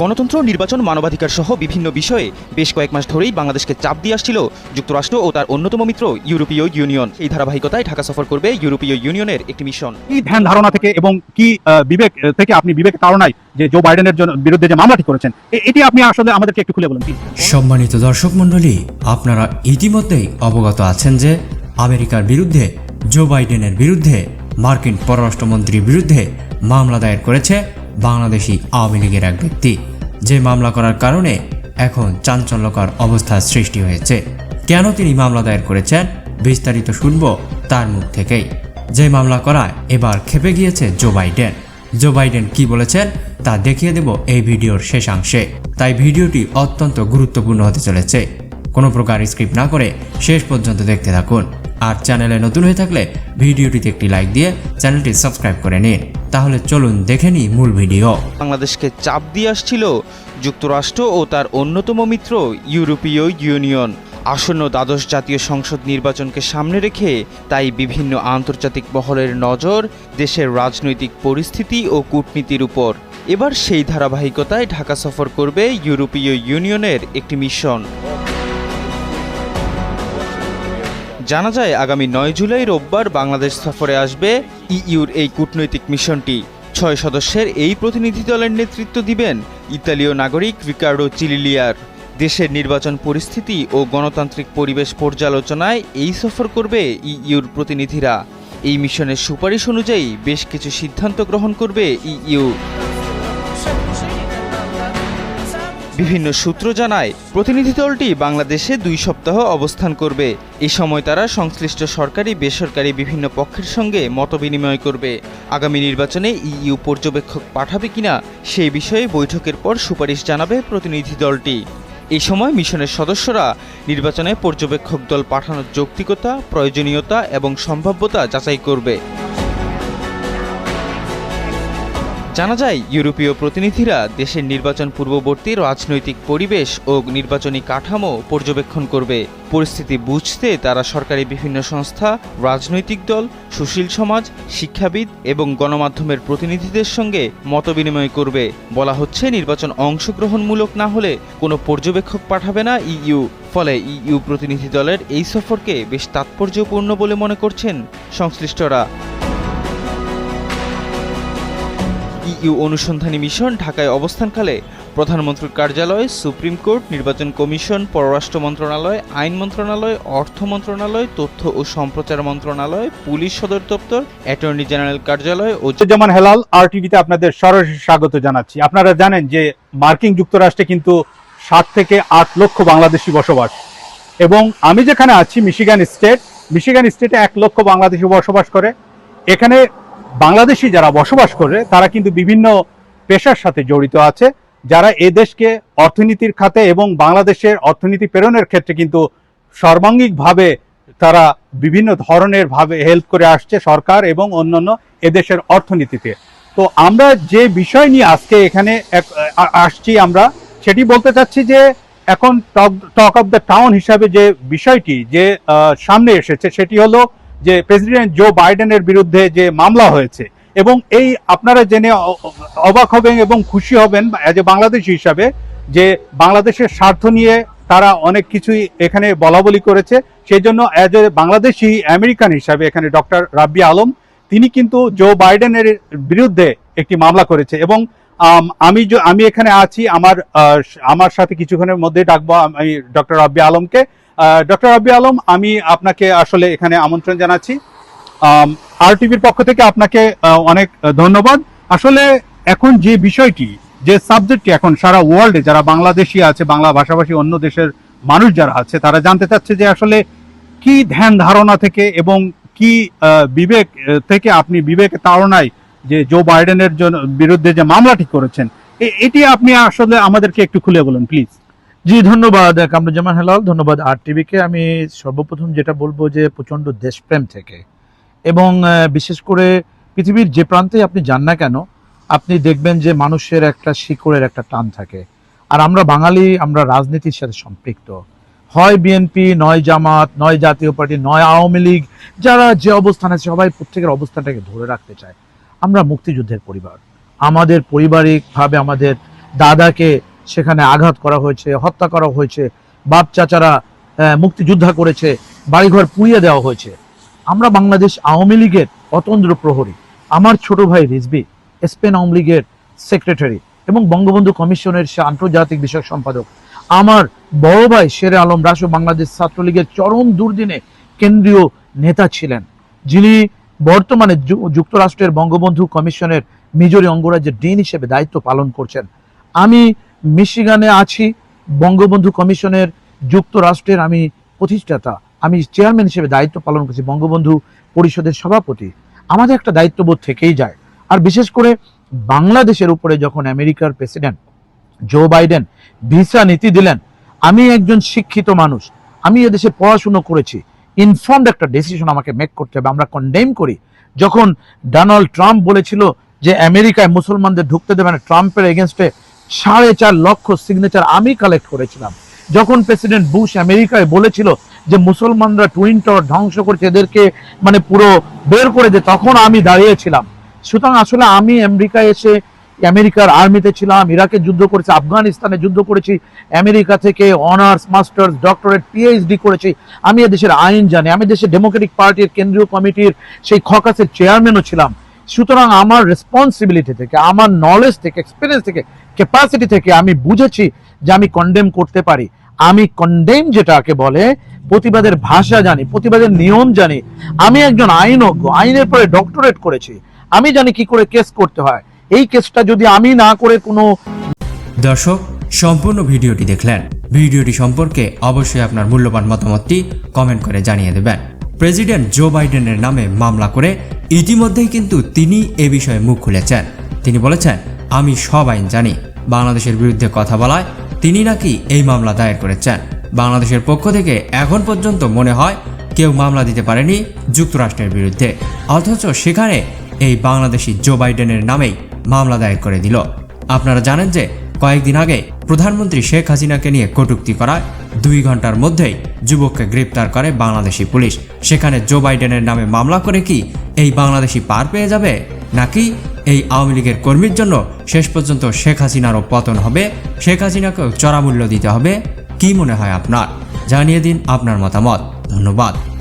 গণতন্ত্র নির্বাচন মানবাধিকার সহ বিভিন্ন বিষয়ে বেশ কয়েক মাস ধরেই বাংলাদেশকে চাপ দিয়ে আসছিল যুক্তরাষ্ট্র ও তার অন্যতম মিত্র ইউরোপীয় ইউনিয়ন। এই ধারাবাহিকতায় ঢাকা সফর করবে ইউরোপীয় ইউনিয়নের একটি মিশন। কি ধ্যান ধারণা থেকে এবং কি বিবেক থেকে আপনি বিবেক তাড়নায় যে জো বাইডেনের জন্য বিরুদ্ধে যে মামলাটি করেছেন এটি আপনি আসলে আমাদেরকে একটু খুলে বলুন সম্মানিত দর্শক মণ্ডলী আপনারা ইতিমধ্যেই অবগত আছেন যে আমেরিকার বিরুদ্ধে জো বাইডেনের বিরুদ্ধে মার্কিন পররাষ্ট্রমন্ত্রীর বিরুদ্ধে মামলা দায়ের করেছে বাংলাদেশি আওয়ামী লীগের এক ব্যক্তি। যে মামলা করার কারণে এখন চাঞ্চল্যকর অবস্থার সৃষ্টি হয়েছে। কেন তিনি মামলা দায়ের করেছেন, বিস্তারিত শুনব তার মুখ থেকেই। যে মামলা করায় এবার খেপে গিয়েছে জো বাইডেন। জো বাইডেন কি বলেছেন, তা দেখিয়ে দেব এই ভিডিওর শেষাংশে। তাই ভিডিওটি অত্যন্ত গুরুত্বপূর্ণ হতে চলেছে। কোনো প্রকার স্ক্রিপ্ট না করে শেষ পর্যন্ত দেখতে থাকুন। আর চ্যানেলে নতুন হয়ে থাকলে ভিডিওটিতে একটি লাইক দিয়ে চ্যানেলটি সাবস্ক্রাইব করে নিন। তাহলে চলুন দেখে নিই মূল ভিডিও। বাংলাদেশকে চাপ দিয়ে আসছিল যুক্তরাষ্ট্র ও তার অন্যতম মিত্র ইউরোপীয় ইউনিয়ন। আসন্ন দ্বাদশ জাতীয় সংসদ নির্বাচনকে সামনে রেখে তাই বিভিন্ন আন্তর্জাতিক মহলের নজর দেশের রাজনৈতিক পরিস্থিতি ও কূটনীতির উপর। এবার সেই ধারাবাহিকতায় ঢাকা সফর করবে ইউরোপীয় ইউনিয়নের একটি মিশন। জানা যায়, আগামী নয় জুলাই রোববার বাংলাদেশ সফরে আসবে ইইউর এই কূটনৈতিক মিশনটি। ছয় সদস্যের এই প্রতিনিধি দলের নেতৃত্ব দিবেন ইতালীয় নাগরিক রিকার্ডো চিলিলিয়ার। দেশের নির্বাচন পরিস্থিতি ও গণতান্ত্রিক পরিবেশ পর্যালোচনায় এই সফর করবে ইইউর প্রতিনিধিরা। এই মিশনের সুপারিশ অনুযায়ী বেশ কিছু সিদ্ধান্ত গ্রহণ করবে ইইউ। বিভিন্ন সূত্র জানায়, প্রতিনিধি দলটি বাংলাদেশে দুই সপ্তাহ অবস্থান করবে। এই সময় তারা সংশ্লিষ্ট সরকারি, বেসরকারি বিভিন্ন পক্ষের সঙ্গে মতবিনিময় করবে। আগামী নির্বাচনে ইইউ পর্যবেক্ষক পাঠাবে কিনা সেই বিষয়ে বৈঠকের পর সুপারিশ জানাবে প্রতিনিধি দলটি। এই সময় মিশনের সদস্যরা নির্বাচনে পর্যবেক্ষক দল পাঠানোর যৌক্তিকতা, প্রয়োজনীয়তা এবং সম্ভাব্যতা যাচাই করবে। জানা যায়, ইউরোপীয় প্রতিনিধিরা দেশের নির্বাচন পূর্ববর্তী রাজনৈতিক পরিবেশ ও নির্বাচনী কাঠামো পর্যবেক্ষণ করবে। পরিস্থিতি বুঝতে তারা সরকারি বিভিন্ন সংস্থা, রাজনৈতিক দল, সুশীল সমাজ, শিক্ষাবিদ এবং গণমাধ্যমের প্রতিনিধিদের সঙ্গে মতবিনিময় করবে। বলা হচ্ছে, নির্বাচন অংশগ্রহণমূলক না হলে কোনো পর্যবেক্ষক পাঠাবে না ইইউ। ফলে ইইউ প্রতিনিধি দলের এই সফরকে বেশ তাৎপর্যপূর্ণ বলে মনে করছেন সংশ্লিষ্টরা। ইইউ অনুসন্ধানী মিশন ঢাকায় অবস্থানকালে প্রধানমন্ত্রীর কার্যালয়, সুপ্রিম কোর্ট, নির্বাচন কমিশন, পররাষ্ট্র মন্ত্রণালয়, আইন মন্ত্রণালয়, অর্থ মন্ত্রণালয়, তথ্য ও সম্প্রচার মন্ত্রণালয়, পুলিশ সদর দপ্তর, অ্যাটর্নি জেনারেল কার্যালয় ও হেলাল আর টিভিতে আপনাদের সরাসরি স্বাগত জানাচ্ছি। আপনারা জানেন যে মার্কিন যুক্তরাষ্ট্রে কিন্তু সাত থেকে আট লক্ষ বাংলাদেশি বসবাস। এবং আমি যেখানে আছি, মিশিগান স্টেট, মিশিগান স্টেটে এক লক্ষ বাংলাদেশি বসবাস করে। এখানে বাংলাদেশি যারা বসবাস করে, তারা কিন্তু বিভিন্ন পেশার সাথে জড়িত আছে, যারা এ দেশকে অর্থনীতির খাতে এবং বাংলাদেশের অর্থনীতি প্রেরণের ক্ষেত্রে কিন্তু সর্বাঙ্গিকভাবে তারা বিভিন্ন ধরনের ভাবে হেল্প করে আসছে সরকার এবং অন্যান্য এদেশের অর্থনীতিতে। তো আমরা যে বিষয় নিয়ে আজকে এখানে আসছি আমরা, সেটি বলতে চাচ্ছি যে এখন talk talk of the town হিসাবে যে বিষয়টি, যে সামনে এসেছে, সেটি হলো যে প্রেসিডেন্ট জো বাইডেনের বিরুদ্ধে যে মামলা হয়েছে, এবং এই আপনারা জেনে অবাক হবেন এবং খুশি হবেন অ্যাজ এ বাংলাদেশি হিসাবে যে বাংলাদেশের স্বার্থ নিয়ে তারা অনেক কিছুই এখানে বলা বলি করেছে। সেই জন্য অ্যাজ এ বাংলাদেশি আমেরিকান হিসাবে এখানে ডক্টর রাব্বি আলম, তিনি কিন্তু জো বাইডেনের বিরুদ্ধে একটি মামলা করেছে এবং, আমি আমি এখানে আছি, আমার আমার সাথে কিছুক্ষণের মধ্যে ডাকবো আমি ডক্টর রাব্বি আলমকে। ডক্টর রাব্বি আলম, আমি আপনাকে আসলে এখানে আমন্ত্রণ জানাচ্ছি। আর টিভির পক্ষ থেকে আপনাকে অনেক ধন্যবাদ। আসলে এখন যে বিষয়টি, যে সাবজেক্টটি এখন সারা ওয়ার্ল্ডে যারা বাংলাদেশি আছে, বাংলা ভাষাভাষী, অন্য দেশের মানুষ যারা আছে, তারা জানতে চাচ্ছে যে আসলে কি ধ্যান ধারণা থেকে এবং কি বিবেক থেকে আপনি বিবেক তাড়নায় যে জো বাইডেনের জন্য বিরুদ্ধে যে মামলাটি করেছেন এটি আপনি আসলে আমাদেরকে একটু খুলে বলুন প্লিজ জি, ধন্যবাদ কামরুজ্জামান হেলাল, ধন্যবাদ আর টিভিকে আমি সর্বপ্রথম যেটা বলব যে প্রচণ্ড দেশপ্রেম থেকে। এবং বিশেষ করে পৃথিবীর যে প্রান্তে আপনি যান না কেন, আপনি দেখবেন যে মানুষের একটা শিকড়ের একটা টান থাকে। আর আমরা বাঙালি, আমরা রাজনীতির সাথে সম্পৃক্ত। হয় বিএনপি নয় জামাত, নয় জাতীয় পার্টি, নয় আওয়ামী লীগ, যারা যে অবস্থান আছে, সবাই প্রত্যেকের অবস্থানটাকে ধরে রাখতে চায়। আমরা মুক্তিযুদ্ধের পরিবার। আমাদের পারিবারিকভাবে আমাদের দাদাকে সেখানে আঘাত করা হয়েছে, হত্যা করা হয়েছে, বাপ চাচারা মুক্তিযোদ্ধা করেছে, বাড়িঘর পুড়িয়ে দেওয়া হয়েছে। আমরা বাংলাদেশ আওয়ামী লীগের অতন্দ্র প্রহরী। আমার ছোট ভাই রিজবি স্পেন আওয়ামী লীগের সেক্রেটারি এবং বঙ্গবন্ধু কমিশনের সে আন্তর্জাতিক বিষয়ক সম্পাদক। আমার বড় ভাই শেরে আলম রাসু বাংলাদেশ ছাত্রলীগের চরম দুর্দিনে কেন্দ্রীয় নেতা ছিলেন, যিনি বর্তমানে যুক্তরাষ্ট্রের বঙ্গবন্ধু কমিশনের মিজোরি অঙ্গরাজ্যের ডিন হিসেবে দায়িত্ব পালন করছেন। আমি মিশিগানে আছি, বঙ্গবন্ধু কমিশনের যুক্তরাষ্ট্রের আমি প্রতিষ্ঠাতা। আমি চেয়ারম্যান হিসেবে দায়িত্ব পালন করছি বঙ্গবন্ধু পরিষদের সভাপতি। আমাদের একটা দায়িত্ববোধ থেকেই যায়। আর বিশেষ করে বাংলাদেশের উপরে যখন আমেরিকার প্রেসিডেন্ট জো বাইডেন ভিসা নীতি দিলেন, আমি একজন শিক্ষিত মানুষ, আমি এদেশে পড়াশুনো করেছি ইনফর্মড একটা ডিসিশন আমাকে মেক করতে হবে, আমরা কন্ডেম করি। যখন ডোনাল্ড ট্রাম্প বলেছিল যে আমেরিকায় মুসলমানদের ঢুকতে দেবে না, ট্রাম্পের এগেনস্টে সাড়ে চার লক্ষ সিগনেচার আমি কালেক্ট করেছিলাম। যখন প্রেসিডেন্ট বুশ আমেরিকায় বলেছিল যে মুসলমানরা টুইন টাওয়ার ধ্বংস করছে, এদেরকে মানে পুরো বের করে দে, তখন আমি দাঁড়িয়েছিলাম। সুতরাং আসলে আমি আমেরিকায় এসে, আমেরিকার আর্মিতে ছিলাম, ইরাকে যুদ্ধ করেছি, আফগানিস্তানে যুদ্ধ করেছি, আমেরিকা থেকে অনার্স মাস্টার্স ডক্টরেট পিএইচডি করেছি। আমি দেশের আইন জানি, আমি দেশের ডেমোক্রেটিক পার্টির কেন্দ্রীয় কমিটির সেই খকাসের চেয়ারম্যানও ছিলাম। সুতরাং আমার রেসপন্সিবিলিটি থেকে, আমার নলেজ থেকে এক্সপিরিয়েন্স থেকে ক্যাপাসিটি থেকে আমি বুঝেছি যে আমি কন্ডেম করতে পারি। আমি কন্ডেম যেটাকে বলে প্রতিবাদের ভাষা জানি, প্রতিবাদের নিয়ম জানি। আমি একজন আইনজ্ঞ, আইনের পরে ডক্টরেট করেছি। আমি জানি কি করে কেস করতে হয়। এই কেসটা যদি আমি না করে কোনো দর্শক, সম্পূর্ণ ভিডিওটি দেখলেন। ভিডিওটি সম্পর্কে অবশ্যই আপনার মূল্যবান মতামতটি কমেন্ট করে জানিয়ে দেবেন। প্রেসিডেন্ট জো বাইডেনের নামে মামলা করে ইতিমধ্যেই কিন্তু তিনি এ বিষয়ে মুখ খুলেছেন। তিনি বলেছেন, আমি সব আইন জানি। বাংলাদেশের বিরুদ্ধে কথা বলায় তিনি নাকি এই মামলা দায়ের করেছেন। বাংলাদেশের পক্ষ থেকে এখন পর্যন্ত মনে হয় কেউ মামলা দিতে পারেনি যুক্তরাষ্ট্রের বিরুদ্ধে। অথচ সেখানে এই বাংলাদেশি জো বাইডেনের নামেই মামলা দায়ের করে দিল। আপনারা জানেন যে কয়েকদিন আগে প্রধানমন্ত্রী শেখ হাসিনাকে নিয়ে কটূক্তি করায় দুই ঘণ্টার মধ্যেই যুবককে গ্রেপ্তার করে বাংলাদেশি পুলিশ। সেখানে জো বাইডেনের নামে মামলা করে কি এই বাংলাদেশি পার পেয়ে যাবে? নাকি এই আওয়ামী লীগের কর্মীর জন্য শেষ পর্যন্ত শেখ হাসিনারও পতন হবে? শেখ হাসিনাকেও চড়ামূল্য দিতে হবে? কি মনে হয় আপনার? জানিয়ে দিন আপনার মতামত। ধন্যবাদ।